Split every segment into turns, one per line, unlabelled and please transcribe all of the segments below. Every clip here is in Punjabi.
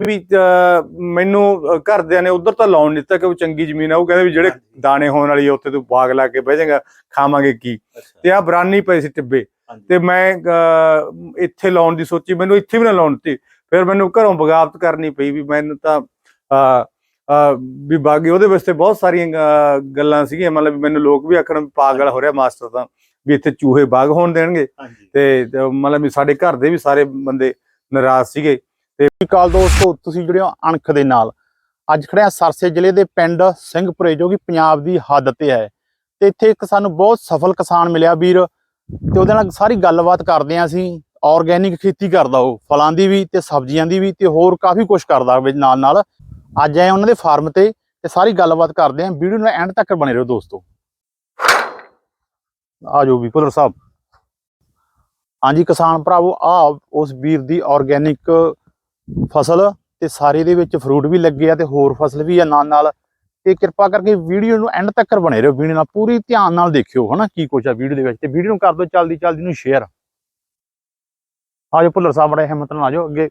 ਵੀ ਮੈਨੂੰ ਘਰਦਿਆਂ ਨੇ ਉਧਰ ਤਾਂ ਲਾਉਣ ਨਹੀਂ ਦਿੱਤਾ ਕਿ ਉਹ ਚੰਗੀ ਜ਼ਮੀਨ ਆ। ਉਹ ਕਹਿੰਦੇ ਵੀ ਜਿਹੜੇ। ਦਾਣੇ ਹੋਣ ਵਾਲੀ ਆ ਉੱਥੇ ਤੂੰ ਬਾਗ ਲਾ ਕੇ ਬਹਿ ਜਾਏਗਾ ਖਾਵਾਂਗੇ ਕੀ? ਤੇ ਆ ਬਰਾਨੀ ਪਏ ਸੀ ਟਿੱਬੇ। ਤੇ ਮੈਂ ਇੱਥੇ ਲਾਉਣ ਦੀ ਸੋਚੀ ਮੈਨੂੰ ਇੱਥੇ ਵੀ ਨਾ ਲਾਉਣ ਦਿੱਤੀ। ਫਿਰ ਮੈਨੂੰ ਘਰੋਂ ਬਗਾਵਤ ਕਰਨੀ ਪਈ ਵੀ ਮੈਨੂੰ ਤਾਂ ਵੀ ਬਾਗੀ ਉਹਦੇ ਵਾਸਤੇ ਬਹੁਤ ਸਾਰੀਆਂ ਗੱਲਾਂ ਸੀਗੀਆਂ। ਮਤਲਬ ਮੈਨੂੰ ਲੋਕ ਵੀ ਆਖਣ ਪਾਗਲ ਹੋ ਰਿਹਾ ਮਾਸਟਰ ਤਾਂ ਵੀ ਇੱਥੇ ਚੂਹੇ ਬਾਗ ਹੋਣ ਦੇਣਗੇ। ਤੇ ਮਤਲਬ ਸਾਡੇ ਘਰ ਦੇ ਵੀ ਸਾਰੇ ਬੰਦੇ ਨਾਰਾਜ਼ ਸੀਗੇ।
ਸਤਿ ਸ਼੍ਰੀ ਅਕਾਲ ਦੋਸਤੋ, ਤੁਸੀਂ ਜੁੜੇ ਹੋ ਅਣਖ ਦੇ ਨਾਲ। ਅੱਜ ਖੜੇ ਆ ਸਰਸੇ ਜ਼ਿਲ੍ਹੇ ਦੇ ਪਿੰਡ ਸਿੰਘਪੁਰੇ, ਜੋ ਕਿ ਪੰਜਾਬ ਦੀ ਹੱਦ ਤੇ ਹੈ। ਤੇ ਇੱਥੇ ਇੱਕ ਸਾਨੂੰ ਬਹੁਤ ਸਫਲ ਕਿਸਾਨ ਮਿਲਿਆ ਵੀਰ, ਤੇ ਉਹਦੇ ਨਾਲ ਸਾਰੀ ਗੱਲਬਾਤ ਕਰਦੇ ਆ ਅਸੀਂ। ਆਰਗੇਨਿਕ ਖੇਤੀ ਕਰਦਾ ਉਹ, ਫਲਾਂ ਦੀ ਵੀ ਤੇ ਸਬਜ਼ੀਆਂ ਦੀ ਵੀ ਤੇ ਹੋਰ ਕਾਫੀ ਕੁਝ ਕਰਦਾ ਵਿੱਚ ਨਾਲ ਨਾਲ। ਅੱਜ ਆਏ ਉਹਨਾਂ ਦੇ ਫਾਰਮ ਤੇ ਤੇ ਸਾਰੀ ਗੱਲਬਾਤ ਕਰਦੇ ਆ ਵੀਡੀਓ ਨੂੰ ਐਂਡ ਤੱਕ ਬਣੇ ਰਹੋ ਦੋਸਤੋ। ਆ ਜਾਓ ਵੀ, ਭੁੱਲਰ ਸਾਹਿਬ। ਹਾਂਜੀ ਕਿਸਾਨ ਭਰਾਵੋ ਆ ਉਸ ਵੀਰ ਦੀ ਆਰਗੇਨਿਕ ਫਸਲ ਤੇ ਸਾਰੇ ਦੇ ਵਿੱਚ ਫਰੂਟ ਵੀ ਲੱਗੇ ਆ ਤੇ ਹੋਰ ਫਸਲ ਵੀ ਆ ਨਾਲ ਨਾਲ। ਤੇ ਕਿਰਪਾ ਕਰਕੇ ਵੀਡੀਓ ਨੂੰ ਐਂਡ ਤੱਕ ਬਣੇ ਰਹੋ ਵੀਡੀਓ ਨਾਲ ਪੂਰੀ ਧਿਆਨ ਨਾਲ ਦੇਖਿਓ ਹਨਾ ਕੀ ਕੁਛ ਆ ਵੀਡੀਓ ਦੇ ਵਿੱਚ। ਤੇ ਵੀਡੀਓ ਨੂੰ ਕਰ ਦਿਓ ਚਲਦੀ ਚਲਦੀ ਨੂੰ ਸ਼ੇਅਰ ਆਜੋ ਭੁੱਲਰ ਸਾਹਿਬ ਬੜੇ ਹਿੰਮਤ ਨਾਲ ਆਜੋ ਅੱਗੇ।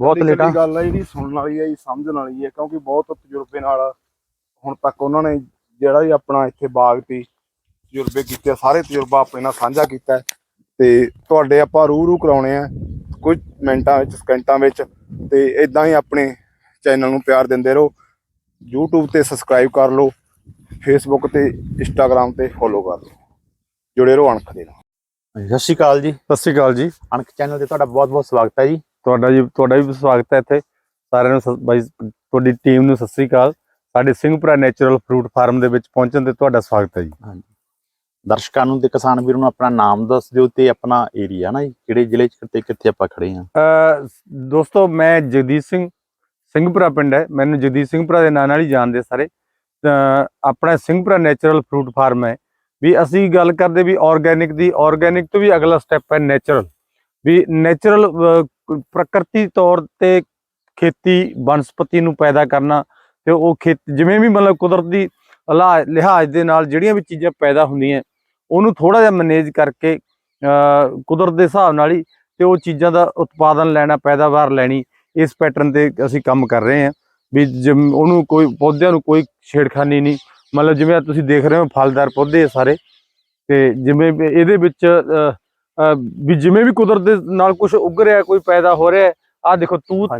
ਬਹੁਤ ਲੇਟਾ
ਗੱਲ ਹੈ ਜਿਹੜੀ ਸੁਣਨ ਵਾਲੀ ਹੈ ਜੀ ਸਮਝਣ ਵਾਲੀ ਹੈ ਕਿਉਂਕਿ ਬਹੁਤ ਤਜਰਬੇ ਨਾਲ ਹੁਣ ਤੱਕ ਉਹਨਾਂ ਨੇ ਜਿਹੜਾ ਵੀ ਆਪਣਾ ਇੱਥੇ ਬਾਗ ਤੇ ਤਜਰਬੇ ਕੀਤੇ ਆ, ਸਾਰੇ ਤਜਰਬਾ ਆਪਣੇ ਨਾਲ ਸਾਂਝਾ ਕੀਤਾ ਤੇ ਤੁਹਾਡੇ ਆਪਾਂ ਰੂ ਰੂ ਕਰਾਉਣੇ ਆ ਕੁਝ ਮਿੰਟਾਂ ਵਿੱਚ ਸਕਿੰਟਾਂ ਵਿੱਚ। ਤੇ ਇਦਾਂ ਹੀ ਆਪਣੇ ਚੈਨਲ ਨੂੰ ਪਿਆਰ ਦਿੰਦੇ ਰਹੋ। YouTube ਤੇ ਸਬਸਕ੍ਰਾਈਬ ਕਰ ਲਓ Facebook ਤੇ Instagram ਤੇ ਫੋਲੋ ਕਰ ਲਓ। ਜੁੜੇ ਰਹੋ ਅਣਖ ਦੇ ਨਾਲ।
ਸਤਿ ਸ਼੍ਰੀ ਅਕਾਲ ਜੀ।
ਸਤਿ ਸ਼੍ਰੀ ਅਕਾਲ ਜੀ।
ਅਣਖ ਚੈਨਲ ਤੇ ਤੁਹਾਡਾ ਬਹੁਤ ਬਹੁਤ ਸਵਾਗਤ ਹੈ ਜੀ।
ਤੁਹਾਡਾ ਜੀ ਤੁਹਾਡਾ ਵੀ ਸਵਾਗਤ ਹੈ ਇੱਥੇ। ਸਾਰਿਆਂ ਨੂੰ ਬਾਈ ਤੁਹਾਡੀ ਟੀਮ ਨੂੰ ਸਤਿ ਸ੍ਰੀ ਅਕਾਲ। ਸਾਡੇ ਸਿੰਘਪੁਰਾ ਨੈਚੁਰਲ ਫਰੂਟ ਫਾਰਮ ਦੇ ਵਿੱਚ ਪਹੁੰਚਣ ਤੇ ਤੁਹਾਡਾ ਸਵਾਗਤ ਹੈ ਜੀ।
ਦਰਸ਼ਕਾਂ ਨੂੰ ਤੇ ਕਿਸਾਨ ਵੀਰ ਨੂੰ ਆਪਣਾ ਨਾਮ ਦੱਸ ਦਿਓ ਤੇ ਆਪਣਾ ਏਰੀਆ ਨਾ ਕਿਹੜੇ ਜ਼ਿਲ੍ਹੇ ਚ ਤੇ ਕਿੱਥੇ ਆਪਾਂ ਖੜੇ ਆ
ਦੋਸਤੋ, ਮੈਂ ਜਗਦੀਸ਼ ਸਿੰਘ, ਸਿੰਘਪੁਰਾ ਪਿੰਡ ਹੈ। ਮੈਨੂੰ ਜਗਦੀਸ਼ ਸਿੰਘਪੁਰਾ ਦੇ ਨਾਂ ਨਾਲ ਹੀ ਜਾਣਦੇ ਸਾਰੇ। ਆਪਣਾ ਸਿੰਘਪੁਰਾ ਨੈਚੁਰਲ ਫਰੂਟ ਫਾਰਮ ਹੈ। ਵੀ ਅਸੀਂ ਗੱਲ ਕਰਦੇ ਵੀ ਆਰਗੇਨਿਕ ਦੀ ਆਰਗੇਨਿਕ ਤੋਂ ਵੀ ਅਗਲਾ ਸਟੈਪ ਹੈ ਨੈਚੁਰਲ ਵੀ ਨੈਚੁਰਲ ਪ੍ਰਕਿਰਤੀ ਤੌਰ ਤੇ ਖੇਤੀ ਬਨਸਪਤੀ ਨੂੰ ਪੈਦਾ ਕਰਨਾ ਤੇ ਉਹ ਖੇਤ ਜਿਵੇਂ ਵੀ ਮਤਲਬ ਕੁਦਰਤੀ ਲਿਹਾ- ਲਿਹਾਜ਼ ਦੇ ਨਾਲ ਜਿਹੜੀਆਂ ਵੀ ਚੀਜ਼ਾਂ ਪੈਦਾ ਹੁੰਦੀਆਂ ਉਹਨੂੰ ਥੋੜਾ ਜਿਹਾ ਮੈਨੇਜ ਕਰਕੇ ਕੁਦਰਤ ਦੇ ਹਿਸਾਬ ਨਾਲ ਹੀ ਤੇ ਉਹ ਚੀਜ਼ਾਂ ਦਾ ਉਤਪਾਦਨ ਲੈਣਾ ਪੈਦਾਵਾਰ ਲੈਣੀ ਇਸ ਪੈਟਰਨ ਤੇ ਅਸੀਂ ਕੰਮ ਕਰ ਰਹੇ ਹਾਂ। ਵੀ ਉਹਨੂੰ ਕੋਈ ਪੌਦਿਆਂ ਨੂੰ ਕੋਈ ਛੇੜਖਾਨੀ ਨਹੀਂ। ਮਤਲਬ ਜਿਵੇਂ ਤੁਸੀਂ ਦੇਖ ਰਹੇ ਹੋ ਫਲਦਾਰ ਪੌਦੇ ਸਾਰੇ। ਤੇ ਜਿਵੇਂ ਇਹਦੇ ਵਿੱਚ ਵੀ ਜਿਵੇਂ ਵੀ ਕੁਦਰਤ ਦੇ ਨਾਲ ਕੁਝ ਉੱਗ ਰਿਹਾ ਕੋਈ ਪੈਦਾ ਹੋ ਰਿਹਾ ਆ ਦੇਖੋ ਤੂਤ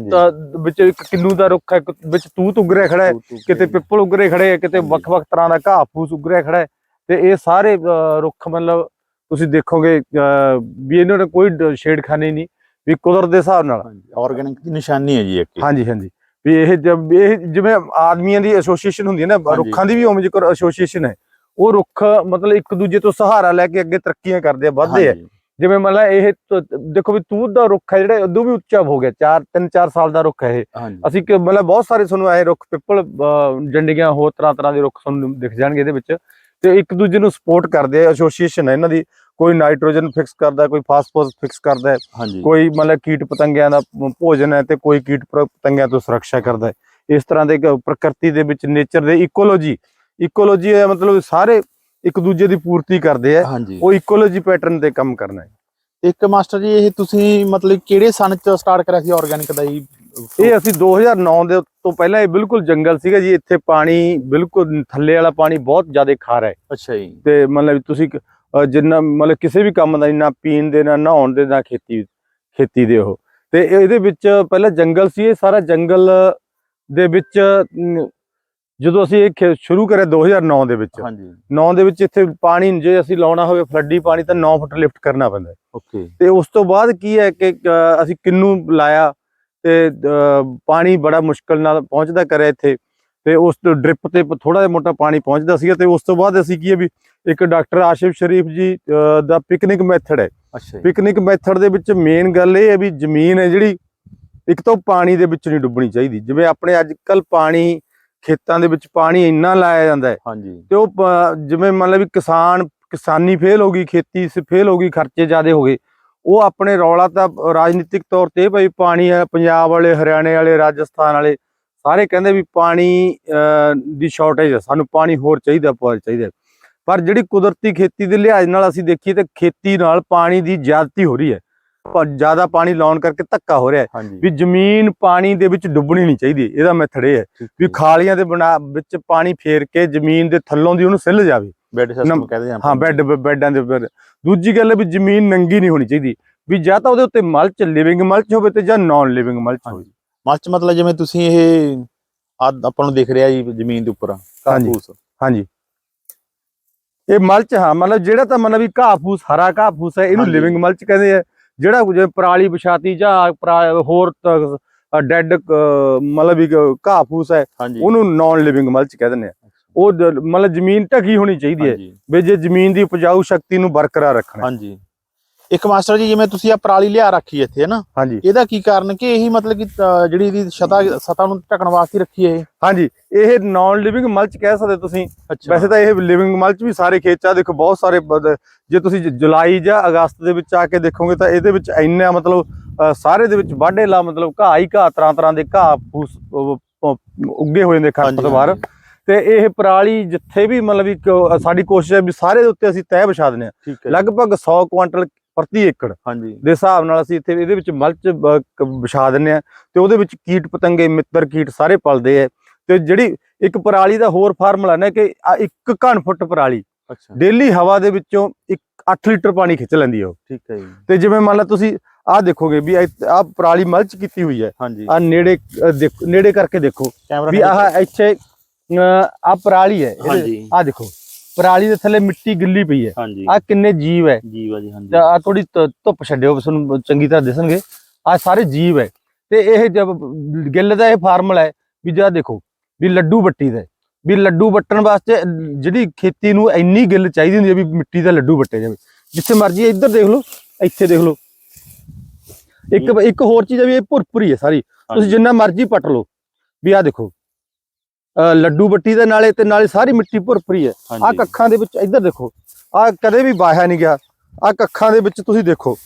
ਵਿੱਚ ਇੱਕ ਕਿੰਨੂ ਦਾ ਰੁੱਖ ਹੈ ਵਿੱਚ ਤੂਤ ਉੱਗ ਰਿਹਾ ਖੜਾ ਹੈ ਕਿਤੇ ਪਿੱਪਲ ਉੱਗ ਰਹੇ ਖੜੇ ਆ ਕਿਤੇ। ਵੱਖ-ਵੱਖ ਤਰ੍ਹਾਂ ਦਾ ਘਾਹ ਫੂਸ ਉੱਗ ਰਿਹਾ ਖੜਾ ਹੈ। ਤੇ ਇਹ ਸਾਰੇ ਰੁੱਖ ਮਤਲਬ ਤੁਸੀਂ ਦੇਖੋਗੇ ਵੀ ਇਹਨਾਂ ਨੇ ਕੋਈ ਛੇੜਖਾਨੀ ਨਹੀਂ ਵੀ ਕੁਦਰਤ ਦੇ ਹਿਸਾਬ ਨਾਲ।
ਆਰਗੇਨਿਕ ਦੀ ਨਿਸ਼ਾਨੀ ਹੈ ਜੀ ਇੱਕ। ਇਹ।
ਹਾਂਜੀ ਹਾਂਜੀ। ਵੀ ਇਹ ਇਹ ਜਿਵੇਂ ਆਦਮੀਆਂ ਦੀ ਐਸੋਸੀਏਸ਼ਨ ਹੁੰਦੀ ਹੈ ਨਾ। ਰੁੱਖਾਂ ਦੀ ਵੀ ਉਵੇਂ ਜਿਕਰ ਐਸੋਸੀਏਸ਼ਨ ਹੈ। ਉਹ ਰੁੱਖ ਮਤਲਬ ਇੱਕ ਦੂਜੇ ਤੋਂ ਸਹਾਰਾ ਲੈ ਕੇ ਅੱਗੇ ਤਰੱਕੀਆਂ ਕਰਦੇ ਆ ਵੱਧਦੇ ਆ। ਜਿਵੇਂ ਮਤਲਬ ਇਹ ਤ- ਦੇਖੋ ਵੀ ਤੂਤ ਦਾ ਰੁੱਖ ਹੈ ਜਿਹੜਾ ਉਦੋਂ ਵੀ ਉੱਚਾ ਹੋ ਗਿਆ 4 3 4 ਸਾਲ ਦਾ ਰੁੱਖ ਹੈ ਇਹ। ਅਸੀਂ ਕਿ ਮਤਲਬ ਬਹੁਤ ਸਾਰੇ ਤੁਹਾਨੂੰ ਆਏ ਰੁੱਖ ਪਿੱਪਲ ਜੰਡੀਆਂ ਹੋਰ ਤਰ੍ਹਾਂ ਤਰ੍ਹਾਂ ਦੇ ਰੁੱਖ ਤੁਹਾਨੂੰ ਦਿਖ ਜਾਣਗੇ ਇਹਦੇ ਵਿੱਚ। ਤੇ ਇੱਕ ਦੂਜੇ ਨੂੰ ਸਪੋਰਟ ਕਰਦੇ ਆ ਐਸੋਸੀਏਸ਼ਨ ਹੈ ਇਹਨਾਂ ਦੀ। ਕੋਈ ਨਾਈਟ੍ਰੋਜਨ ਫਿਕਸ ਕਰਦਾ ਕੋਈ ਫਾਸਫੋਰਸ ਫਿਕਸ ਕਰਦਾ ਕੋਈ ਮਤਲਬ ਕੀਟ ਪਤੰਗਿਆਂ ਦਾ ਭੋਜਨ ਹੈ ਤੇ ਕੋਈ ਕੀਟ ਪਤੰਗਿਆਂ ਤੋਂ ਸੁਰੱਖਿਆ ਕਰਦਾ ਹੈ। ਇਸ ਤਰ੍ਹਾਂ ਦੇ ਪ੍ਰਕਿਰਤੀ ਦੇ ਵਿੱਚ ਨੇਚਰ ਦੇ ਇਕੋਲੋਜੀ ਇਕੋਲੋਜੀ ਹੈ ਮਤਲਬ ਸਾਰੇ ਇੱਕ ਦੂਜੇ ਦੀ ਪੂਰਤੀ ਕਰਦੇ ਆ। ਉਹ ਇਕੋਲੋਜੀ ਪੈਟਰਨ ਤੇ ਕੰਮ ਕਰਨਾ ਹੈ।
ਇੱਕ ਮਾਸਟਰ ਜੀ ਇਹ ਤੁਸੀਂ ਮਤਲਬ ਕਿਹੜੇ ਸਨ ਚ ਸਟਾਰਟ ਕਰਿਆ ਸੀ ਆਰਗੇਨਿਕ ਦਾ ਜੀ?
ਇਹ ਅਸੀਂ 2009 ਦੇ ਤੋਂ ਪਹਿਲਾਂ ਇਹ ਬਿਲਕੁਲ ਜੰਗਲ ਸੀਗਾ ਜੀ ਇੱਥੇ ਪਾਣੀ ਬਿਲਕੁਲ ਥੱਲੇ ਵਾਲਾ ਪਾਣੀ ਬਹੁਤ ਜ਼ਿਆਦਾ ਖਾਰਾ ਹੈ।
ਅੱਛਾ ਜੀ।
ਤੇ ਮਤਲਬ ਤੁਸੀਂ ਜਿੰਨਾ ਮਤਲਬ ਕਿਸੇ ਵੀ ਕੰਮ ਦਾ ਨਾ ਪੀਣ ਦੇ ਨਾ ਨਹਾਉਣ ਦੇ ਨਾ ਖੇਤੀ ਖੇਤੀ ਦੇ ਉਹ। ਤੇ ਇਹ- ਇਹਦੇ ਵਿੱਚ ਪਹਿਲਾਂ ਜੰਗਲ ਸੀ ਇਹ ਸਾਰਾ ਜੰਗਲ ਦੇ ਵਿੱਚ ਜਦੋਂ ਅਸੀਂ ਇਹ ਸ਼ੁਰੂ ਕਰਿਆ 2009 ਦੇ ਵਿੱਚ।
ਹਾਂਜੀ।
9 ਦੇ ਵਿੱਚ ਇੱਥੇ ਪਾਣੀ ਜੇ ਅਸੀਂ ਲਾਉਣਾ ਹੋਵੇ ਫਲੱਡੀ ਪਾਣੀ ਤਾਂ 9 ਫੁੱਟ ਲਿਫਟ ਕਰਨਾ ਪੈਂਦਾ।
ਓਕੇ।
ਤੇ ਉਸ ਤੋਂ ਬਾਅਦ ਕੀ ਹੈ ਕਿ ਅਸੀਂ ਕਿੰਨੂ ਲਾਇਆ? ਤੇ ਪਾਣੀ ਬੜਾ ਮੁਸ਼ਕਲ ਨਾਲ ਪਹੁੰਚਦਾ ਕਰਿਆ ਇੱਥੇ। ਤੇ ਉਸ ਤੋਂ ਡ੍ਰਿਪ ਤੇ ਥੋੜਾ ਜਿਹਾ ਮੋਟਾ ਪਾਣੀ ਪਹੁੰਚਦਾ ਸੀਗਾ ਤੇ ਉਸ ਤੋਂ ਬਾਅਦ ਅਸੀਂ ਕੀ ਹੈ ਵੀ ਇੱਕ ਡਾਕਟਰ ਆਸ਼ਿਫ ਸ਼ਰੀਫ ਜੀ ਦਾ ਪਿਕਨਿਕ ਮੈਥਡ ਹੈ। ਪਿਕਨਿਕ ਮੈਥਡ ਦੇ ਵਿੱਚ ਮੇਨ ਗੱਲ ਇਹ ਹੈ ਵੀ ਜ਼ਮੀਨ ਹੈ ਜਿਹੜੀ ਇੱਕ ਤਾਂ ਪਾਣੀ ਦੇ ਵਿੱਚ ਨਹੀਂ ਡੁੱਬਣੀ ਚਾਹੀਦੀ। ਜਿਵੇਂ ਆਪਣੇ ਅੱਜ ਕੱਲ ਪਾਣੀ ਖੇਤਾਂ ਦੇ ਵਿੱਚ ਪਾਣੀ ਇੰਨਾ ਲਾਇਆ ਜਾਂਦਾ ਹੈ।
ਹਾਂਜੀ।
ਤੇ ਉਹ ਜਿਵੇਂ ਮੰਨ ਲਓ ਵੀ ਕਿਸਾਨ ਕਿਸਾਨੀ ਫੇਲ ਹੋ ਗਈ ਖੇਤੀ ਫੇਲ ਹੋ ਗਈ ਖਰਚੇ ਜ਼ਿਆਦੇ ਹੋ ਗਏ। ਉਹ ਆਪਣੇ ਰੌਲਾ ਤਾਂ ਰਾਜਨੀਤਿਕ ਤੌਰ ਤੇ ਭਈ ਪਾਣੀ ਹੈ ਪੰਜਾਬ ਵਾਲੇ ਹਰਿਆਣੇ ਵਾਲੇ ਰਾਜਸਥਾਨ ਵਾਲੇ ਸਾਰੇ ਕਹਿੰਦੇ ਵੀ ਪਾਣੀ ਦੀ ਸ਼ਾਰਟੇਜ ਹੈ। ਸਾਨੂੰ ਪਾਣੀ ਹੋਰ ਚਾਹੀਦਾ ਬਹੁਤ ਚਾਹੀਦਾ ਪਰ ਜਿਹੜੀ ਕੁਦਰਤੀ ਖੇਤੀ ਦੇ ਲਿਹਾਜ਼ ਨਾਲ ਅਸੀਂ ਦੇਖੀਏ ਤਾਂ ਖੇਤੀ ਨਾਲ ਪਾਣੀ ਦੀ ਜ਼ਿਆਦਤੀ ਹੋ ਰਹੀ ਹੈ। ਜ਼ਿਆਦਾ ਪਾਣੀ ਲਾਉਣ ਕਰਕੇ ਧੱਕਾ ਹੋ ਰਿਹਾ ਵੀ ਜ਼ਮੀਨ ਪਾਣੀ ਦੇ ਵਿੱਚ ਡੁੱਬਣੀ ਨਹੀਂ ਚਾਹੀਦੀ ਇਹਦਾ ਮੈਥਡ ਇਹ ਹੈ ਵੀ ਖਾਲੀਆਂ ਦੇ ਬਣਾ ਵਿੱਚ ਪਾਣੀ ਫੇਰ ਕੇ ਜ਼ਮੀਨ ਦੇ ਥੱਲੋਂ ਦੀ ਉਹਨੂੰ ਸਿੱਲ ਜਾਵੇ।
ਬੈੱਡ ਸਿਸਟਮ ਕਹਦੇ ਆ
ਹਾਂ ਬੈੱਡ ਬੈੱਡਾਂ ਦੇ ਉੱਪਰ। ਦੂਜੀ ਗੱਲ ਹੈ ਵੀ ਜ਼ਮੀਨ ਨੰਗੀ ਨਹੀਂ ਹੋਣੀ ਚਾਹੀਦੀ। ਵੀ ਜਾਂ ਤਾਂ ਉਹਦੇ ਉੱਤੇ ਮਲਚ ਲਿਵਿੰਗ ਮਲਚ ਹੋਵੇ ਤੇ ਜਾਂ ਨਾਨ ਲਿਵਿੰਗ ਮਲਚ ਹੋਵੇ।
ਮਲਚ ਮਤਲਬ ਜਿਵੇਂ ਤੁਸੀਂ ਇਹ ਆਪਾਂ ਨੂੰ ਦਿਖ ਰਿਹਾ ਜੀ ਜ਼ਮੀਨ ਦੇ ਉੱਪਰ। ਕਾਬੂਸ
ਹਾਂਜੀ। ਇਹ ਮਲਚ ਹਾਂ ਮਤਲਬ ਜਿਹੜਾ ਤਾਂ ਮਤਲਬ ਵੀ ਘਾਹ ਫੂਸ ਹਰਾ ਘਾਹ ਫੂਸ ਹੈ ਇਹਨੂੰ। ਲਿਵਿੰਗ ਮਲਚ ਕਹਿੰਦੇ ਆ। ਜਿਹੜਾ ਜਿਵੇਂ ਪਰਾਲੀ ਵਿਛਾਤੀ ਜਾਂ ਹੋਰ ਡੈਡ ਮਤਲਬ ਵੀ ਘਾਹ ਫੂਸ ਹੈ ਉਹਨੂੰ ਨਾਨ ਲਿਵਿੰਗ ਮਲਚ ਕਹਿ ਦਿੰਦੇ ਆ। ਉਹ ਜ- ਮਤਲਬ ਜ਼ਮੀਨ ਢਕੀ ਹੋਣੀ ਚਾਹੀਦੀ ਹੈ
ਹਾਂਜੀ।
ਵੀ ਜੇ ਜ਼ਮੀਨ ਦੀ ਉਪਜਾਊ ਸ਼ਕਤੀ ਨੂੰ ਬਰਕਰਾਰ ਰੱਖਣਾ। ਹੈ।
ਹਾਂਜੀ। ਇੱਕ ਮਾਸਟਰ ਜੀ ਜਿਵੇਂ ਤੁਸੀਂ ਆ ਪਰਾਲੀ ਲਿਆ ਰੱਖੀ ਇੱਥੇ ਹੈ ਨਾ?
ਹਾਂਜੀ।
ਇਹਦਾ ਕੀ ਕਾਰਨ ਕਿ ਇਹੀ ਮਤਲਬ ਕਿ ਜਿਹੜੀ ਇਹਦੀ ਸਤਾ ਸਤਾ ਨੂੰ ਢਕਣ ਵਾਸਤੇ ਰੱਖੀ ਹੈ ਇਹ?
ਹਾਂਜੀ। ਇਹ ਨਾਨ ਲਿਵਿੰਗ ਮਲਚ ਕਹਿ ਸਕਦੇ ਤੁਸੀਂ। ਵੈਸੇ ਤਾਂ ਇਹ ਲਿਵਿੰਗ ਮਲਚ ਵੀ ਸਾਰੇ ਖੇਤਾਂ ਦੇਖੋ ਬਹੁਤ ਸਾਰੇ ਬਦ- ਜੇ ਤੁਸੀਂ ਜ- ਜੁਲਾਈ ਜਾਂ ਅਗਸਤ ਦੇ ਵਿੱਚ ਆ ਕੇ ਦੇਖੋਗੇ ਤਾਂ ਇਹਦੇ ਵਿੱਚ ਇੰਨਾ ਮਤਲਬ ਅ, ਸਾਰੇ ਦੇ ਵਿੱਚ ਵਾਢੇ ਲਾ ਮਤਲਬ ਘਾਹ ਹੀ ਘਾਹ ਤਰ੍ਹਾਂ ਤਰ੍ਹਾਂ ਦੇ ਘਾਹ ਫੂਸ ਉਹ- ਉਹ ਉੱਗੇ ਹੋਏ ਨੇ ਖਰਪਤਵਾਰ ਤੇ ਇਹ ਪਰਾਲੀ ਜਿੱਥੇ ਵੀ ਮਤਲਬ ਵੀ ਸਾਡੀ ਕੋਸ਼ਿਸ਼ ਹੈ ਵੀ ਸਾਰੇ ਦੇ ਉੱਤੇ ਅਸੀਂ ਤੈਅ ਵਿਛਾ ਦਿੰਦੇ ਹਾਂ।
ਹੈ
ਲਗਭਗ 100 ਕੁਆਂਟਲ ਪ੍ਰਤੀ ਏਕੜ
ਹਾਂਜੀ।
ਦੇ ਹਿਸਾਬ ਨਾਲ ਅਸੀਂ ਇੱਥੇ ਇਹਦੇ ਵਿੱਚ ਮਲਚ ਵਿਛਾ ਦਿੰਦੇ ਆ ਤੇ ਉਹਦੇ ਵਿੱਚ ਕੀਟ ਪਤੰਗੇ ਮਿੱਤਰ ਕੀਟ ਸਾਰੇ ਪਲਦੇ ਆ ਤੇ ਜਿਹੜੀ ਇੱਕ ਪਰਾਲੀ ਦਾ ਹੋਰ ਫਾਰਮੂਲਾ ਨੇ ਕਿ ਆ ਇੱਕ ਘਣ ਫੁੱਟ ਪਰਾਲੀ
ਅੱਛਾ।
ਡੇਲੀ ਹਵਾ ਦੇ ਵਿੱਚੋਂ ਇੱਕ 8 ਲੀਟਰ ਪਾਣੀ ਖਿੱਚ ਲੈਂਦੀ ਆ ਉਹ।
ਠੀਕ ਹੈ ਜੀ।
ਤੇ ਜਿਵੇਂ ਮੰਨ ਲਾ ਤੁਸੀਂ ਆਹ ਦੇਖੋਗੇ ਵੀ ਆਹ ਪਰਾਲੀ ਮਲਚ ਕੀਤੀ ਹੋਈ ਹੈ।
ਹਾਂਜੀ।
ਆ ਨੇੜੇ ਨੇੜੇ ਕਰਕੇ ਦੇਖੋ ਵੀ ਆਹ ਇੱਥੇ ਆ ਪਰਾਲੀ ਹੈ
ਹਾਂਜੀ।
ਆ ਦੇਖੋ ਪਰਾਲੀ ਦੇ ਥੱਲੇ ਮਿੱਟੀ ਗਿੱਲੀ ਪਈ ਹੈ।
ਹਾਂਜੀ।
ਆ ਕਿੰਨੇ ਜੀਵ ਹੈ।
ਜੀਵਾ ਜੀ ਹਾਂਜੀ।
ਆ ਥੋੜੀ ਧੁੱਪ ਛੱਡਿਓ ਤੁਹਾਨੂੰ ਚੰਗੀ ਤਰ੍ਹਾਂ ਦਿਸਣਗੇ। ਆ ਸਾਰੇ ਜੀਵ ਹੈ। ਤੇ ਇਹ ਗਿੱਲ ਦਾ ਇਹ ਫਾਰਮੂਲਾ ਹੈ ਵੀ ਜਾ ਦੇਖੋ ਵੀ ਲੱਡੂ ਬੱਟੀ ਦਾ ਹੈ। ਵੀ ਲੱਡੂ ਵੱਟਣ ਵਾਸਤੇ ਜਿਹੜੀ ਖੇਤੀ ਨੂੰ ਇੰਨੀ ਗਿੱਲ ਚਾਹੀਦੀ ਹੁੰਦੀ ਹੈ ਵੀ ਮਿੱਟੀ ਦਾ ਲੱਡੂ ਵੱਟਿਆ ਜਾਵੇ। ਜਿੱਥੇ ਮਰਜ਼ੀ ਇੱਧਰ ਦੇਖ ਲਓ ਇੱਥੇ ਦੇਖ ਲਓ। ਇੱਕ ਇੱਕ ਹੋਰ ਚੀਜ਼ ਹੈ ਵੀ ਇਹ ਭੁਰਭੁਰੀ ਹੈ ਸਾਰੀ। ਤੁਸੀਂ ਜਿੰਨਾ ਮਰਜ਼ੀ ਪੱਟ ਲਓ। ਵੀ ਆ ਦੇਖੋ ਲੱਡੂ ਬੱਟੀ ਦੇ ਨਾਲੇ ਤੇ ਨਾਲੇ ਸਾਰੀ ਮਿੱਟੀ ਭੁਰਭੁਰੀ ਹੈ। ਆ ਕੱਖਾਂ ਦੇ ਵਿੱਚ ਇੱਧਰ ਦੇਖੋ ਆ ਕਦੇ ਵੀ ਵਾਹਿਆ ਨਹੀਂ ਗਿਆ। ਆ ਕੱਖਾਂ ਦੇ ਵਿੱਚ ਤੁਸੀਂ ਦੇਖੋ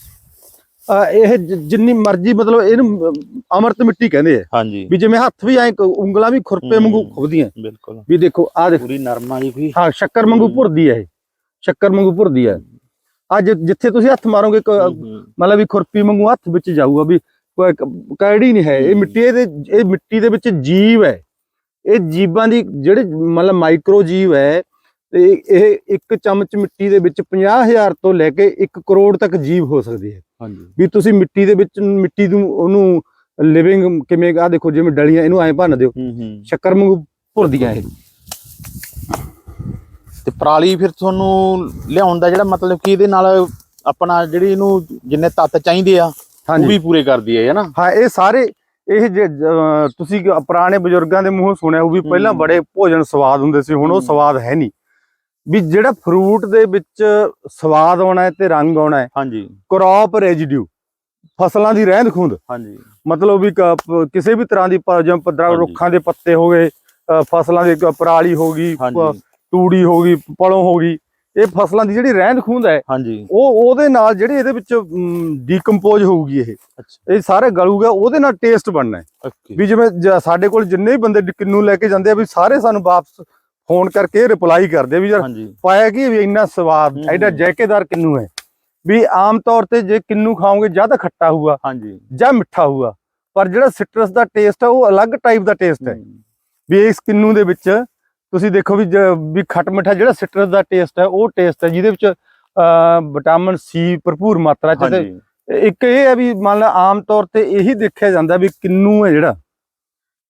ਆ ਇਹ ਜਿੰਨੀ ਮਰਜ਼ੀ ਮਤਲਬ ਇਹਨੂੰ ਅਮ, ਅਮਰਤ ਮਿੱਟੀ ਕਹਿੰਦੇ ਆ। ਵੀ ਜਿਵੇਂ ਹੱਥ ਵੀ ਐ ਉਂਗਲਾਂ ਵੀ ਖੁਰਪੇ ਵਾਂਗੂ। ਖੁੱਬਦੀਆਂ।
ਬਿਲਕੁਲ।
ਵੀ ਦੇਖੋ ਆ ਦੇਖੋ।
ਪੂਰੀ ਨਰਮਾ ਜੀ ਕੋਈ
ਹਾਂ ਸ਼ੱਕਰ ਵਾਂਗੂ। ਭੁਰਦੀ ਹੈ ਇਹ। ਸ਼ੱਕਰ ਵਾਂਗੂ ਭੁਰਦੀ ਹੈ। ਆ ਜਿੱਥੇ ਤੁਸੀਂ ਹੱਥ ਮਾਰੋਗੇ ਮਤਲਬ ਵੀ ਖੁਰਪੀ ਵਾਂਗੂ ਹੱਥ ਵਿੱਚ ਜਾਊਗਾ ਵੀ ਕੋਈ ਕ- ਕੈੜੀ ਨਹੀਂ ਹੈ। ਇਹ। ਮਿੱਟੀ ਇਹਦੇ ਇਹ ਮਿੱਟੀ ਦੇ ਵਿੱਚ ਜੀਵ ਹੈ। ਇਹ ਜੀਵਾਂ ਦੀ ਜਿਹੜੇ ਮਤਲਬ ਮਾਈਕਰੋ ਜੀਵ ਹੈ ਤੇ ਇਹ ਇੱਕ ਚਮਚ ਮਿੱਟੀ ਦੇ ਵਿੱਚ 50000 ਤੋਂ ਲੈ ਕੇ 1 ਕਰੋੜ ਤੱਕ ਜੀਵ ਹੋ ਸਕਦੇ ਹੈ।
ਹਾਂਜੀ।
ਵੀ ਤੁਸੀਂ ਮਿੱਟੀ ਦੇ ਵਿੱਚ ਮਿੱਟੀ ਨੂੰ ਉਹਨੂੰ ਲਿਵਿੰਗ ਕਿਵੇਂ ਆ ਦੇਖੋ ਜਿਵੇਂ ਡਲੀਆਂ ਇਹਨੂੰ ਐਂ ਭੰਨ ਦਿਓ। ਸ਼ੱਕਰ ਵਾਂਗੂ ਭੁਰਦੀਆਂ ਇਹ।
ਤੇ ਪਰਾਲੀ ਫਿਰ ਤੁਹਾਨੂੰ ਲਿਆਉਣ ਦਾ ਜਿਹੜਾ ਮਤਲਬ ਕਿ ਇਹਦੇ ਨਾਲ ਆਪਣਾ ਜਿਹੜੀ ਇਹਨੂੰ ਜਿੰਨੇ ਤੱਤ ਚਾਹੀਦੇ ਆ ਉਹ ਵੀ ਪੂਰੇ ਕਰਦੀ ਹੈ ਹੈ ਨਾ?
ਹਾਂ ਇਹ ਸਾਰੇ ਇਹ ਜੇ, ਤੁਸੀਂ ਪੁਰਾਣੇ ਬਜ਼ੁਰਗਾਂ ਦੇ ਮੂੰਹੋਂ ਸੁਣਿਆ ਉਹ ਵੀ ਪਹਿਲਾਂ। ਬੜੇ ਭੋਜਨ ਸਵਾਦ ਹੁੰਦੇ ਸੀ ਹੁਣ ਉਹ। ਸਵਾਦ ਹੈ ਨਹੀਂ ਵੀ ਜਿਹੜਾ ਫਰੂਟ ਦੇ ਵਿੱਚ ਸਵਾਦ ਆਉਣਾ ਹੈ ਤੇ ਰੰਗ ਆਉਣਾ ਹੈ
ਹਾਂਜੀ
ਕ੍ਰੌਪ ਰੈਜੀਡਿਊ ਫਸਲਾਂ ਦੀ ਰਹਿੰਦ ਖੂੰਦ
ਹਾਂਜੀ
ਮਤਲਬ ਵੀ ਕਿਸੇ ਵੀ ਤਰ੍ਹਾਂ ਦੀ ਜਿਵੇਂ
ਹਾਂਜੀ।
ਰੁੱਖਾਂ ਦੇ ਪੱਤੇ ਹੋ ਗਏ ਫਸਲਾਂ ਦੀ ਪਰਾਲੀ ਹੋ ਗਈ ਤੂੜੀ ਹੋ ਗਈ ਪਲੋਂ ਹੋ ਗਈ ਇਹ ਫਸਲਾਂ ਦੀ ਜਿਹੜੀ ਰਹਿੰਦ ਖੂੰਦ ਹੈ
ਹਾਂਜੀ।
ਉਹ ਉਹਦੇ ਨਾਲ ਜਿਹੜੀ ਇਹਦੇ ਵਿੱਚ ਡੀਕੰਪੋਜ਼ ਹੋਊਗੀ ਇਹ। ਇਹ ਸਾਰੇ ਗਲੂਗਾ ਉਹਦੇ ਨਾਲ ਟੇਸਟ ਬਣਨਾ ਹੈ। ਵੀ ਜਿਵੇਂ ਸਾਡੇ ਕੋਲ ਜਿੰਨੇ ਵੀ ਬੰਦੇ ਕਿੰਨੂ ਲੈ ਕੇ ਜਾਂਦੇ ਆ ਵੀ ਸਾਰੇ ਸਾਨੂੰ ਵਾਪਸ ਫੋਨ ਕਰਕੇ ਰਿਪਲਾਈ ਕਰਦੇ ਵੀ ਯਾਰ ਪਾਇਆ ਕੀ ਵੀ ਇੰਨਾ ਸਵਾਦ ਐਡਾ। ਜੈਕੇਦਾਰ ਕਿੰਨੂ ਹੈ? ਵੀ ਆਮ ਤੌਰ ਤੇ ਜੇ ਕਿੰਨੂ ਖਾਓਗੇ ਜਾਂ ਤਾਂ ਖੱਟਾ ਹੋਊਗਾ
ਹਾਂਜੀ।
ਜਾਂ ਮਿੱਠਾ ਹੋਊਗਾ। ਪਰ ਜਿਹੜਾ ਸਿਟਰਸ ਦਾ ਟੇਸਟ ਹੈ ਉਹ ਅਲੱਗ ਟਾਈਪ ਦਾ ਟੇਸਟ ਹੂੰ, ਵੀ ਇਸ ਕਿੰਨੂ ਦੇ ਵਿੱਚ ਤੁਸੀਂ ਦੇਖੋ ਵੀ ਵੀ ਖੱਟ ਮਿੱਠਾ ਜਿਹੜਾ ਸਿਟਰਸ ਦਾ ਟੇਸਟ ਹੈ ਉਹ ਟੇਸਟ ਹੈ ਜਿਹਦੇ ਵਿੱਚ ਵਿਟਾਮਿਨ ਸੀ ਭਰਪੂਰ ਮਾਤਰਾ ਚ ਤੇ ਇੱਕ ਇਹ ਹੈ ਵੀ ਮੰਨ ਲਾ ਆਮ ਤੌਰ ਤੇ ਇਹੀ ਦੇਖਿਆ ਜਾਂਦਾ ਵੀ ਕਿੰਨੂ ਹੈ ਜਿਹੜਾ।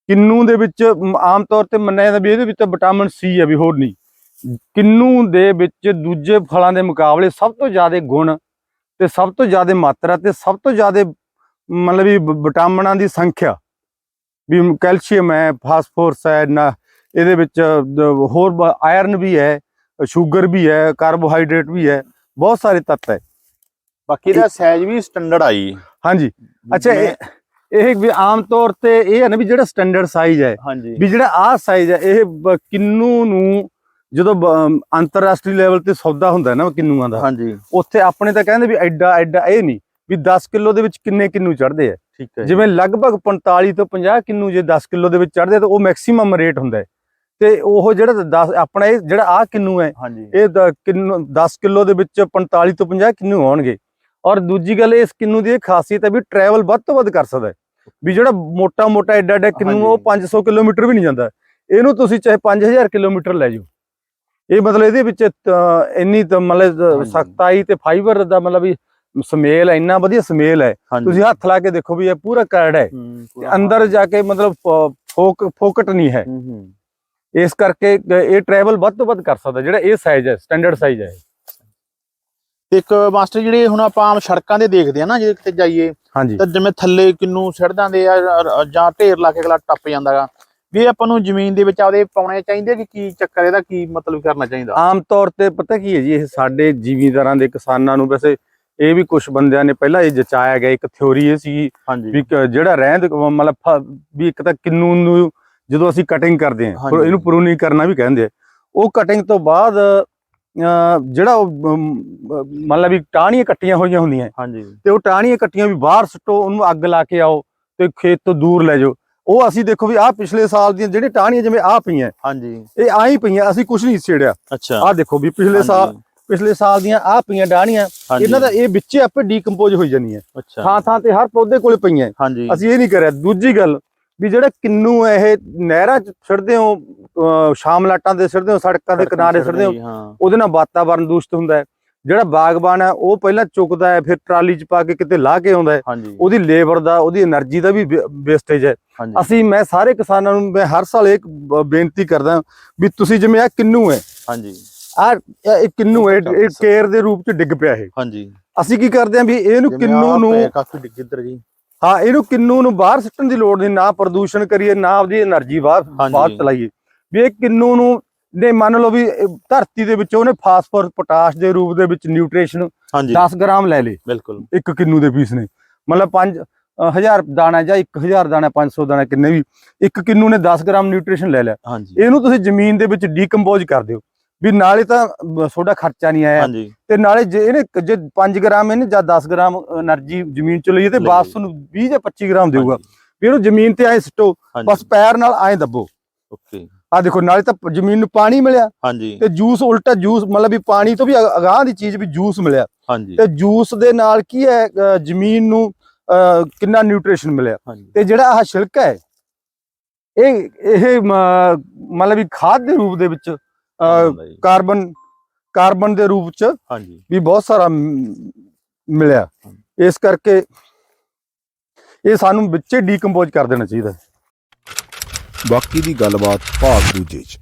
ਕਿੰਨੂ ਦੇ ਵਿੱਚ ਆਮ ਤੌਰ ਤੇ ਮੰਨਿਆ ਜਾਂਦਾ ਵੀ ਇਹਦੇ ਵਿੱਚ ਤਾਂ ਵਿਟਾਮਿਨ ਸੀ ਹੈ ਵੀ ਹੋਰ ਨਹੀਂ। ਕਿੰਨੂ ਦੇ ਵਿੱਚ ਦੂਜੇ ਫਲਾਂ ਦੇ ਮੁਕਾਬਲੇ ਸਭ ਤੋਂ ਜ਼ਿਆਦਾ ਗੁਣ ਤੇ ਸਭ ਤੋਂ ਜ਼ਿਆਦਾ ਮਾਤਰਾ ਤੇ ਸਭ ਤੋਂ ਜ਼ਿਆਦਾ ਮਤਲਬ ਵ- ਵਿਟਾਮਿਨਾਂ ਦੀ ਸੰਖਿਆ। ਵੀ ਕੈਲਸ਼ੀਅਮ ਹੈ ਫਾਸਫੋਰਸ ਹੈ ਨਾ ਇਹਦੇ ਵਿੱਚ ਦ- ਹੋਰ ਆਇਰਨ ਵੀ ਹੈ ਸ਼ੂਗਰ ਵੀ ਹੈ ਕਾਰਬੋਹਾਈਡਰੇਟ ਵੀ ਹੈ ਬਹੁਤ ਸਾਰੇ ਤੱਤ ਹੈ।
ਬਾਕੀ ਇਹਦਾ ਸਾਈਜ਼ ਵੀ ਸਟੈਂਡਰਡ ਆਈ
ਹਾਂਜੀ। ਅੱਛਾ ਇਹ ਇਹ ਵੀ ਆਮ ਤੌਰ ਤੇ ਇਹ ਹੈ ਨਾ ਵੀ ਜਿਹੜਾ ਸਟੈਂਡਰਡ ਸਾਈਜ਼ ਹੈ ਵੀ ਜਿਹੜਾ ਆਹ ਸਾਈਜ਼ ਹੈ ਇਹ ਕਿੰਨੂ ਨੂੰ ਜਦੋਂ ਅੰਤਰਰਾਸ਼ਟਰੀ ਲੈਵਲ ਤੇ ਸੌਦਾ ਹੁੰਦਾ ਨਾ ਕਿੰਨੂਆਂ ਦਾ
ਹਾਂਜੀ।
ਉੱਥੇ ਆਪਣੇ ਤਾਂ ਕਹਿੰਦੇ ਵੀ ਐਡਾ ਐਡਾ ਇਹ ਨਹੀਂ ਵੀ 10 ਕਿਲੋ ਦੇ ਵਿੱਚ ਕਿੰਨੇ ਕਿੰਨੂ ਚੜਦੇ ਆ।
ਠੀਕ ਹੈ ਜੀ।
ਜਿਵੇਂ ਲਗਭਗ 45 ਤੋਂ 50 ਕਿੰਨੂ ਜੇ 10 ਕਿਲੋ ਦੇ ਵਿੱਚ ਚੜਦੇ ਤਾਂ ਉਹ ਮੈਕਸਿਮਮ ਰੇਟ ਹੁੰਦਾ ਹੈ। ਤੇ ਉਹ ਜਿਹੜਾ 10 ਆਪਣਾ ਇਹ ਜਿਹੜਾ ਆਹ ਕਿੰਨੂ ਹੈ ਇਹ ਕਿੰਨੂ 10 ਕਿਲੋ ਦੇ ਵਿੱਚ 45 ਤੋਂ 50 ਕਿੰਨੂ ਆਉਣਗੇ। ਔਰ ਦੂਜੀ ਗੱਲ ਇਸ ਕਿੰਨੂ ਦੀ ਇਹ ਖਾਸੀਅਤ ਹੈ ਵੀ ਟਰੈਵਲ ਵੱਧ ਤੋਂ ਵੱਧ ਕਰ ਸਕਦਾ ਵੀ ਜਿਹੜਾ ਮੋਟਾ ਮੋਟਾ ਐਡਾ ਐਡਾ ਕਿੰਨੂ ਉਹ
ਹਾਂਜੀ।
500 ਕਿਲੋਮੀਟਰ ਵੀ ਨਹੀਂ ਜਾਂਦਾ। ਇਹਨੂੰ ਤੁਸੀਂ ਚਾਹੇ 5000 ਕਿਲੋਮੀਟਰ ਲੈ ਜਾਓ। ਇਹ ਮਤਲਬ ਇਹਦੇ ਵਿੱਚ ਇੰਨੀ ਮਤਲਬ। ਸਖਤਾਈ ਤੇ ਫਾਈਬਰ ਦਾ ਮਤਲਬ ਵੀ ਸਮੇਲ ਇੰਨਾ ਵਧੀਆ ਸਮੇਲ ਹੈ। ਤੁਸੀਂ ਹੱਥ ਲਾ ਕੇ ਦੇਖੋ ਵੀ ਇਹ ਪੂਰਾ ਕਰੜ ਹੈ। ਅੰਦਰ ਜਾ ਕੇ ਮਤਲਬ ਫੋਕ ਫੋਕਟ ਨਹੀਂ ਹੂੰ। ਇਸ ਕਰਕੇ ਇਹ ਟਰੈਵਲ ਵੱਧ ਤੋਂ ਵੱਧ ਕਰ ਸਕਦਾ ਜਿਹੜਾ ਇਹ ਸਾਈਜ਼ ਹੈ ਸਟੈਂਡਰਡ ਸਾਈਜ਼ ਹੈ
ਇੱਕ ਮਾਸਟਰ ਜਿਹੜੇ ਹੁਣ ਆਪਾਂ ਆਮ ਸੜਕਾਂ ਤੇ ਦੇਖਦੇ ਆ ਨਾ ਜੇ ਕਿਤੇ ਜਾਈਏ ਤਾਂ ਜਿਵੇਂ ਥੱਲੇ ਕਿੰਨੂ ਸਿੜਦਾਂ ਦੇ ਆ ਜਾਂ ਢੇਰ ਲਾ ਕੇ ਅਗਲਾ ਟੱਪ ਜਾਂਦਾਗਾ ਵੀ ਆਪਾਂ ਨੂੰ ਜ਼ਮੀਨ ਦੇ ਵਿੱਚ ਆਪਦੇ ਪਾਉਣੇ ਚਾਹੀਦੇ ਕਿ ਕੀ ਚੱਕਰ ਇਹਦਾ ਕੀ ਮਤਲਬ ਕਰਨਾ ਚਾਹੀਦਾ?
ਆਮ ਤੌਰ ਤੇ ਪਤਾ ਕੀ ਹੈ ਜੀ ਇਹ ਸਾਡੇ ਜ਼ਿਮੀਂਦਾਰਾਂ ਦੇ ਕਿਸਾਨਾਂ ਨੂੰ ਵੈਸੇ ਇਹ ਵੀ ਕੁਝ ਬੰਦਿਆਂ ਨੇ ਪਹਿਲਾਂ ਇਹ ਜਚਾਇਆ ਗਿਆ ਇੱਕ ਥਿਉਰੀ ਇਹ ਸੀ ਵੀ ਜਿਹੜਾ ਰਹਿੰਦ ਮਤਲਬ ਵੀ ਇੱਕ ਤਾਂ ਕਿੰਨੂ ਨੂੰ ਜਦੋਂ ਅਸੀਂ ਕਟਿੰਗ ਕਰਦੇ ਹਾਂ
ਹਾਂਜੀ।
ਇਹਨੂੰ ਪ੍ਰੂਨਿੰਗ ਕਰਨਾ ਵੀ ਕਹਿੰਦੇ ਆ। ਉਹ ਕਟਿੰਗ ਤੋਂ ਬਾਅਦ ਜਿਹੜਾ ਅਹ, ਮਤਲਬ ਵੀ ਟਾਹਣੀਆਂ ਕੱਟੀਆਂ ਹੋਈਆਂ ਹੁੰਦੀਆਂ।
ਹਾਂਜੀ।
ਤੇ ਉਹ ਟਾਹਣੀਆਂ ਕੱਟੀਆਂ ਵੀ ਬਾਹਰ ਸੁੱਟੋ ਉਹਨੂੰ ਅੱਗ ਲਾ ਕੇ ਆਓ ਤੇ ਖੇਤ ਤੋਂ ਦੂਰ ਲੈ ਜਾਓ। ਉਹ ਅਸੀਂ ਦੇਖੋ ਵੀ ਆਹ ਪਿਛਲੇ ਸਾਲ ਦੀਆਂ ਜਿਹੜੇ ਟਾਹਣੀਆਂ ਜਿਵੇਂ ਆਹ ਪਈਆਂ
ਹਾਂਜੀ।
ਇਹ ਆਹੀ ਪਈਆਂ ਅਸੀਂ ਕੁਝ ਨਹੀਂ ਛੇੜਿਆ।
ਅੱਛਾ।
ਆਹ ਦੇਖੋ ਵੀ ਪਿਛਲੇ ਸਾਲ ਪਿਛਲੇ ਸਾਲ ਦੀਆਂ ਆਹ ਪਈਆਂ ਡਾਹਣੀਆਂ
ਹਾਂਜੀ,
ਇਹਨਾਂ ਦਾ ਇਹ ਵਿੱਚੇ ਆਪੇ ਡੀਕੰਪੋਜ਼ ਹੋਈ ਜਾਂਦੀਆਂ। ਥਾਂ ਥਾਂ ਤੇ ਹਰ ਪੌਦੇ ਕੋਲੇ ਪਈਆਂ। ਅਸੀਂ ਇਹ ਨਹੀਂ ਕਰਿਆ। ਦੂਜੀ ਗੱਲ ਵੀ ਜਿਹੜਾ ਕਿੰਨੂ ਹੈ ਇਹ ਨਹਿਰਾਂ 'ਚ ਛੱਡਦੇ ਹੋ ਸ਼ਾਮ ਲਾਟਾਂ ਦੇ ਛੱਡਦੇ ਹੋ ਸੜਕਾਂ ਦੇ ਕਿਨਾਰੇ ਛੱਡਦੇ ਹੋ ਉਹਦੇ ਨਾਲ ਵਾਤਾਵਰਣ ਦੂਸ਼ਿਤ ਹੁੰਦਾ ਜਿਹੜਾ ਬਾਗਬਾਨ ਹੈ ਉਹ ਪਹਿਲਾਂ ਚੁੱਕਦਾ ਹੈ ਫਿਰ ਟਰਾਲੀ 'ਚ ਪਾ ਕੇ ਕਿਤੇ ਲਾ ਕੇ ਆਉਂਦਾ ਹੈ। ਉਹਦੀ ਲੇਬਰ ਦਾ ਉਹਦੀ એનર્ਜੀ ਦਾ ਵੀ ਵੇਸਟੇਜ ਹੈ। ਅਸੀਂ ਮੈਂ ਸਾਰੇ ਕਿਸਾਨਾਂ ਨੂੰ ਮੈਂ ਹਰ ਸਾਲ ਇਹ ਬੇਨਤੀ ਕਰਦਾ ਵੀ ਤੁਸੀਂ ਜਿਵੇਂ ਆ ਕਿੰਨੂ ਹੈ
ਹਾਂਜੀ।
ਆ ਇਹ ਕਿੰਨੂ ਹੈ ਇਹ ਕੇਰ ਦੇ ਰੂਪ 'ਚ ਡਿੱਗ ਪਿਆ ਇਹ।
ਹਾਂਜੀ।
ਅਸੀਂ ਕੀ ਕਰਦੇ ਆਂ ਵੀ ਇਹਨੂੰ ਕਿੰਨੂ ਨੂੰ
ਕਾਫੀ ਡਿੱਗ ਇੱਧਰ ਜੀ।
ਹਾਂ ਇਹਨੂੰ ਕਿੰਨੂ ਨੂੰ ਬਾਹਰ ਸੁੱਟਣ ਦੀ ਲੋੜ ਨਹੀਂ ਨਾ ਪ੍ਰਦੂਸ਼ਣ ਕਰੀਏ ਨਾ ਆਪਦੀ એનર્ਜੀ ਬਾਹਰ ਬਾਹਰ ਚਲਾਈਏ। ਵੀ ਇਹ ਕਿੰਨੂ ਨੂੰ ਨੇ ਮੰਨ ਲਓ ਵੀ ਧਰਤੀ ਦੇ ਵਿੱਚ ਉਹਨੇ ਫਾਸਫੋਰਸ ਪੋਟਾਸ਼ ਦੇ ਰੂਪ ਦੇ ਵਿੱਚ ਨਿਊਟ੍ਰੀਸ਼ਨ 10 ਗ੍ਰਾਮ ਲੈ ਲੇ
ਬਿਲਕੁਲ।
ਇੱਕ ਕਿੰਨੂ ਦੇ ਪੀਸ ਨੇ। ਮਤਲਬ 5 1000 ਦਾਣਾ ਜਾਂ 1000 ਦਾਣਾ 500 ਦਾਣਾ ਕਿੰਨੇ ਵੀ ਇੱਕ ਕਿੰਨੂ ਨੇ 10 ਗ੍ਰਾਮ ਨਿਊਟ੍ਰੀਸ਼ਨ ਲੈ ਲਿਆ। ਇਹਨੂੰ ਤੁਸੀਂ ਜ਼ਮੀਨ ਦੇ ਵਿੱਚ ਡੀਕੰਪੋਜ਼ ਕਰ ਦਿਓ। ਵੀ ਨਾਲੇ ਤਾਂ ਤੁਹਾਡਾ ਖਰਚਾ ਨਹੀਂ ਆਇਆ। ਤੇ ਨਾਲੇ ਜੇ ਇਹਨੇ ਜੇ 5 ਗ੍ਰਾਮ ਇਹਨੇ ਜਾਂ 10 ਗ੍ਰਾਮ એનર્ਜੀ ਜ਼ਮੀਨ ਚ ਲਈਏ ਤੇ ਵਾਪਸ ਨੂੰ 20 ਜਾਂ 25 ਗ੍ਰਾਮ ਦੇਊਗਾ। ਵੀ ਇਹਨੂੰ ਜ਼ਮੀਨ ਤੇ ਐ ਸਟੋ ਬਸ ਪੈਰ ਨਾਲ ਐ ਦੱਬੋ।
ਓਕੇ।
ਆ ਦੇਖੋ ਨਾਲੇ ਤਾਂ ਜ਼ਮੀਨ ਨੂੰ ਪਾਣੀ ਮਿਲਿਆ। ਤੇ ਜੂਸ ਉਲਟਾ ਜੂਸ ਮਤਲਬ ਵੀ ਪਾਣੀ ਤੋਂ ਵੀ ਅਗਾਹ ਦੀ ਚੀਜ਼ ਵੀ ਜੂਸ ਮਿਲਿਆ। ਤੇ ਜੂਸ ਦੇ ਨਾਲ ਕੀ ਹੈ ਜ਼ਮੀਨ ਨੂੰ ਕਿੰਨਾ ਨਿਊਟ੍ਰੀਸ਼ਨ ਮਿਲਿਆ। ਤੇ ਜਿਹੜਾ ਆਹ ਛਿਲਕਾ ਹੈ ਇਹ ਇਹ ਮਤਲਬ ਵੀ ਖਾਦ ਦੇ ਰੂਪ ਦੇ ਵਿੱਚ
ਹੁੰਦਾ ਜੀ।
ਕਾਰਬਨ ਕਾਰਬਨ ਦੇ ਰੂਪ ਚ
ਹਾਂਜੀ
ਵੀ ਬਹੁਤ ਸਾਰਾ ਮ- ਮਿਲਿਆ। ਇਸ ਕਰਕੇ ਇਹ ਸਾਨੂੰ ਵਿੱਚੇ ਡੀਕੰਪੋਜ਼ ਕਰ ਦੇਣਾ ਚਾਹੀਦਾ।
ਬਾਕੀ ਦੀ ਗੱਲਬਾਤ ਭਾਗ ਦੂਜੇ 'ਚ।